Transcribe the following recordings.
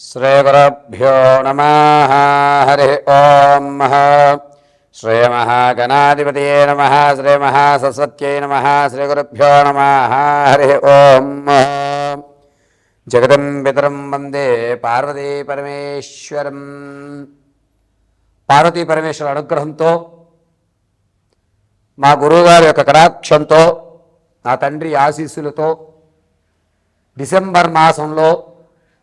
श्रीगुरुभ्यो नमः हरिः ॐ श्रीमहागणाधिपतये नमः श्रीमहासरस्वत्यै नमः श्रीगुरुभ्यो नमः हरिः ॐ జగదం పితరం వందే పార్వతీ పరమేశ్వరం పార్వతీ పరమేశ్వర అనుగ్రహంతో మా గురువుగారి యొక్క కటాక్షంతో నా తండ్రి ఆశీస్సులతో డిసెంబర్ మాసంలో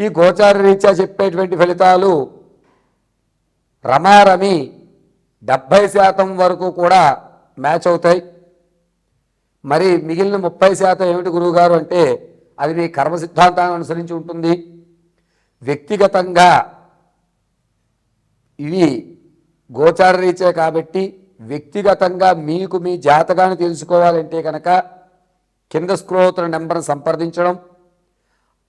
ఈ గోచార రీత్యా చెప్పేటువంటి ఫలితాలు రమారమి డెబ్భై శాతం వరకు కూడా మ్యాచ్ అవుతాయి. మరి మిగిలిన ముప్పై శాతం ఏమిటి గురువుగారు అంటే అది మీ కర్మ సిద్ధాంతాన్ని అనుసరించి ఉంటుంది. వ్యక్తిగతంగా ఇవి గోచార రీత్యా కాబట్టి వ్యక్తిగతంగా మీకు మీ జాతకాన్ని తెలుసుకోవాలంటే కనుక కింద స్క్రోతున్న నెంబర్ను సంప్రదించడం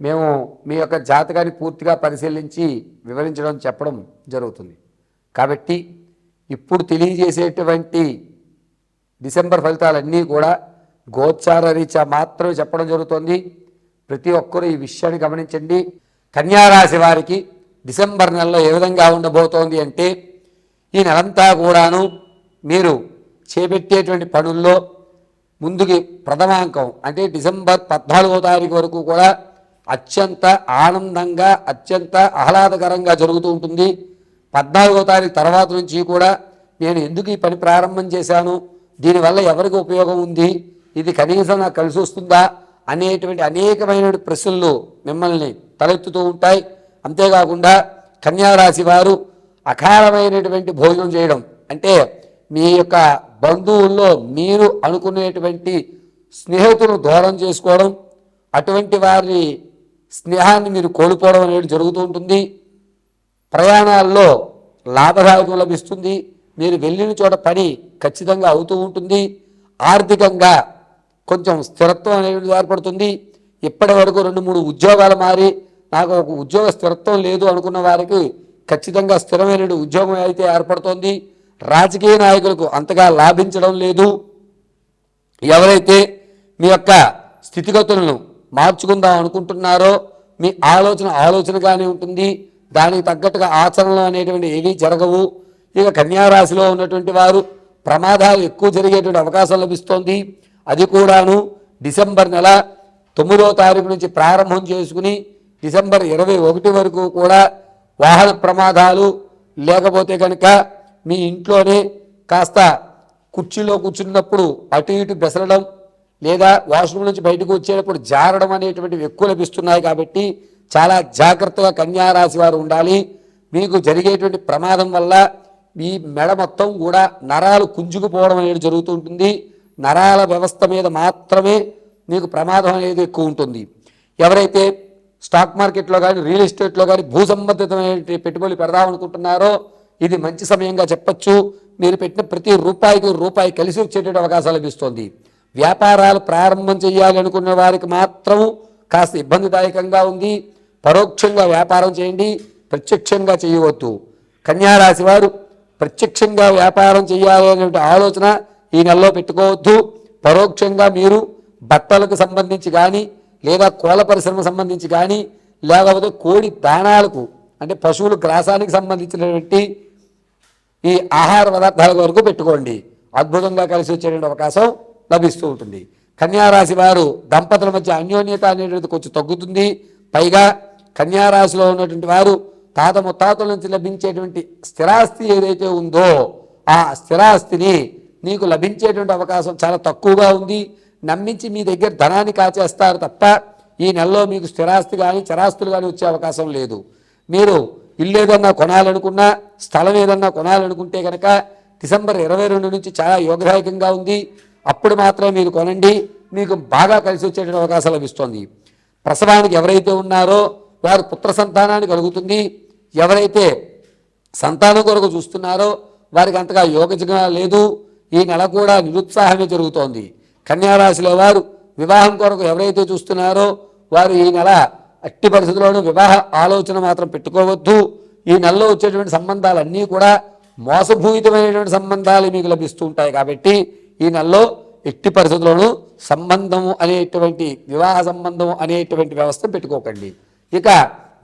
మేము మీ యొక్క జాతకాన్ని పూర్తిగా పరిశీలించి వివరించడం చెప్పడం జరుగుతుంది. కాబట్టి ఇప్పుడు తెలియజేసేటువంటి డిసెంబర్ ఫలితాలన్నీ కూడా గోచార రీత్యా మాత్రమే చెప్పడం జరుగుతుంది. ప్రతి ఒక్కరూ ఈ విషయాన్ని గమనించండి. కన్యారాశి వారికి డిసెంబర్ నెలలో ఏ విధంగా ఉండబోతోంది అంటే ఈ నెలంతా కూడాను మీరు చేపెట్టేటువంటి పనుల్లో ముందుకి ప్రథమాంకం అంటే డిసెంబర్ పద్నాలుగో తారీఖు వరకు కూడా అత్యంత ఆనందంగా అత్యంత ఆహ్లాదకరంగా జరుగుతూ ఉంటుంది. పద్నాలుగో తారీఖు తర్వాత నుంచి కూడా నేను ఎందుకు ఈ పని ప్రారంభం చేశాను? దీనివల్ల ఎవరికి ఉపయోగం ఉంది? ఇది కనీసం నాకు కలిసి వస్తుందా? అనేటువంటి అనేకమైన ప్రశ్నలు మిమ్మల్ని తలెత్తుతూ ఉంటాయి. అంతేకాకుండా కన్యారాశి వారు అకాలమైనటువంటి భోజనం చేయడం అంటే మీ యొక్క బంధువుల్లో మీరు అనుకునేటువంటి స్నేహితులను దూరం చేసుకోవడం అటువంటి వారిని స్నేహాన్ని మీరు కోల్పోవడం అనేది జరుగుతూ ఉంటుంది. ప్రయాణాల్లో లాభదాయకం లభిస్తుంది. మీరు వెళ్ళిన చోట పని ఖచ్చితంగా అవుతూ ఉంటుంది. ఆర్థికంగా కొంచెం స్థిరత్వం అనేది ఏర్పడుతుంది. ఇప్పటి వరకు రెండు మూడు ఉద్యోగాలు మారి నాకు ఒక ఉద్యోగ స్థిరత్వం లేదు అనుకున్న వారికి ఖచ్చితంగా స్థిరమైన ఉద్యోగం అయితే ఏర్పడుతోంది. రాజకీయ నాయకులకు అంతగా లాభించడం లేదు. ఎవరైతే మీ యొక్క స్థితిగతులను మార్చుకుందాం అనుకుంటున్నారో మీ ఆలోచన ఆలోచనగానే ఉంటుంది. దానికి తగ్గట్టుగా ఆచరణలు అనేటువంటి ఏవి జరగవు. ఇక కన్యారాశిలో ఉన్నటువంటి వారు ప్రమాదాలు ఎక్కువ జరిగేటువంటి అవకాశం లభిస్తోంది. అది కూడాను డిసెంబర్ నెల తొమ్మిదో తారీఖు నుంచి ప్రారంభం చేసుకుని డిసెంబర్ ఇరవై ఒకటి వరకు కూడా వాహన ప్రమాదాలు లేకపోతే కనుక మీ ఇంట్లోనే కాస్త కుర్చీలో కూర్చున్నప్పుడు అటు ఇటు బెసరడం లేదా వాష్రూమ్ నుంచి బయటకు వచ్చేటప్పుడు జారడం అనేటువంటివి ఎక్కువ లభిస్తున్నాయి కాబట్టి చాలా జాగ్రత్తగా కన్యారాశి వారు ఉండాలి. మీకు జరిగేటువంటి ప్రమాదం వల్ల మీ మెడ మొత్తం కూడా నరాలు కుంజుకుపోవడం అనేది జరుగుతూ ఉంటుంది. నరాల వ్యవస్థ మీద మాత్రమే మీకు ప్రమాదం అనేది ఎక్కువ ఉంటుంది. ఎవరైతే స్టాక్ మార్కెట్లో కానీ రియల్ ఎస్టేట్లో కానీ భూ సంబంధితమైన పెట్టుబడులు పెడదామనుకుంటున్నారో ఇది మంచి సమయంగా చెప్పచ్చు. మీరు పెట్టిన ప్రతి రూపాయికి రూపాయి కలిసి వచ్చేటువంటి అవకాశాలు లభిస్తుంది. వ్యాపారాలు ప్రారంభం చేయాలనుకున్న వారికి మాత్రం కాస్త ఇబ్బందిదాయకంగా ఉంది. పరోక్షంగా వ్యాపారం చేయండి ప్రత్యక్షంగా చేయవద్దు. కన్యారాశి వారు ప్రత్యక్షంగా వ్యాపారం చేయాలి అనే ఆలోచన ఈ నెలలో పెట్టుకోవద్దు. పరోక్షంగా మీరు బట్టలకు సంబంధించి కానీ లేదా కోళ్ళ పరిశ్రమ సంబంధించి కానీ లేకపోతే కోడి దాణాలకు అంటే పశువుల గ్రాసానికి సంబంధించినటువంటి ఈ ఆహార పదార్థాల వరకు పెట్టుకోండి. అద్భుతంగా కలిసి వచ్చేటువంటి అవకాశం లభిస్తూ ఉంటుంది. కన్యారాశి వారు దంపతుల మధ్య అన్యోన్యత అనేటువంటిది కొంచెం తగ్గుతుంది. పైగా కన్యారాశిలో ఉన్నటువంటి వారు తాత ముత్తాతల నుంచి లభించేటువంటి స్థిరాస్తి ఏదైతే ఉందో ఆ స్థిరాస్తిని నీకు లభించేటువంటి అవకాశం చాలా తక్కువగా ఉంది. నమ్మించి మీ దగ్గర ధనాన్ని కాచేస్తారు తప్ప ఈ నెలలో మీకు స్థిరాస్తి కానీ చరాస్తులు కానీ వచ్చే అవకాశం లేదు. మీరు ఇల్లు ఏదన్నా కొనాలనుకున్నా స్థలం ఏదన్నా కొనాలనుకుంటే కనుక డిసెంబర్ ఇరవై రెండు నుంచి చాలా యోగదాయకంగా ఉంది. అప్పుడు మాత్రమే మీరు కొనండి. మీకు బాగా కలిసి వచ్చేటువంటి అవకాశం లభిస్తుంది. ప్రసవానికి ఎవరైతే ఉన్నారో వారు పుత్ర సంతానాన్ని కలుగుతుంది. ఎవరైతే సంతానం కొరకు చూస్తున్నారో వారికి అంతగా యోగజంగా లేదు. ఈ నెల కూడా నిరుత్సాహమే జరుగుతోంది. కన్యారాశిలో వారు వివాహం కొరకు ఎవరైతే చూస్తున్నారో వారు ఈ నెల అట్టి పరిస్థితుల్లోనూ వివాహ ఆలోచన మాత్రం పెట్టుకోవద్దు. ఈ నెలలో వచ్చేటువంటి సంబంధాలన్నీ కూడా మోసభూయితమైనటువంటి సంబంధాలు మీకు లభిస్తూ ఉంటాయి కాబట్టి ఈ నెలలో ఎట్టి పరిస్థితుల్లోనూ సంబంధము అనేటువంటి వివాహ సంబంధం అనేటువంటి వ్యవస్థ పెట్టుకోకండి. ఇక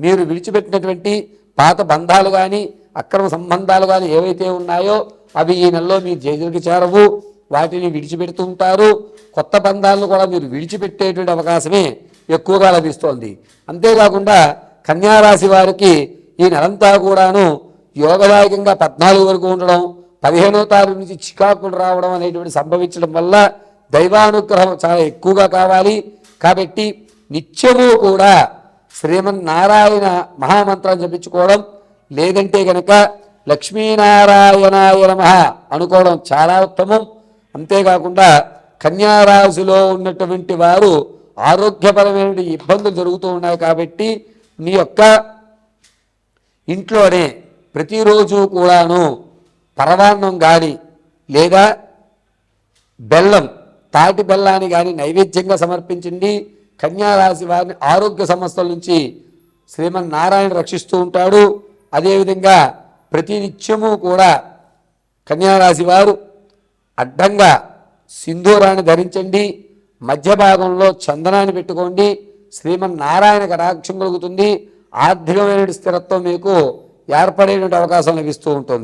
మీరు విడిచిపెట్టినటువంటి పాత బంధాలు కానీ అక్రమ సంబంధాలు కానీ ఏవైతే ఉన్నాయో అవి ఈ నెలలో మీ జైలుకి చేరవు. వాటిని విడిచిపెడుతూ ఉంటారు. కొత్త బంధాలను కూడా మీరు విడిచిపెట్టేటువంటి అవకాశమే ఎక్కువగా లభిస్తోంది. అంతేకాకుండా కన్యారాశి వారికి ఈ నెలంతా కూడాను యోగదాయకంగా పద్నాలుగు వరకు ఉండడం పదిహేనో తారీఖు నుంచి చికాకులు రావడం అనేటువంటి సంభవించడం వల్ల దైవానుగ్రహం చాలా ఎక్కువగా కావాలి. కాబట్టి నిత్యము కూడా శ్రీమన్నారాయణ మహామంత్రం జపించుకోవడం లేదంటే గనక లక్ష్మీనారాయణాయ నమ అనుకోవడం చాలా ఉత్తమం. అంతేకాకుండా కన్యారాశిలో ఉన్నటువంటి వారు ఆరోగ్యపరమైన ఇబ్బందులు జరుగుతూ ఉన్నాయి కాబట్టి నీ యొక్క ఇంట్లోనే ప్రతిరోజు కూడాను పరమాన్నం కానీ లేదా బెల్లం తాటి బెల్లాన్ని కానీ నైవేద్యంగా సమర్పించండి కన్యారాశి వారిని ఆరోగ్య సమస్యల నుంచి శ్రీమన్నారాయణ రక్షిస్తూ ఉంటాడు. అదేవిధంగా ప్రతినిత్యము కూడా కన్యారాశి వారు అడ్డంగా సింధూరాన్ని ధరించండి. మధ్య భాగంలో చందనాన్ని పెట్టుకోండి. శ్రీమన్నారాయణ కటాక్షం కలుగుతుంది. ఆర్థికమైన స్థిరత్వం మీకు ఏర్పడేటువంటి అవకాశం లభిస్తూ ఉంటుంది.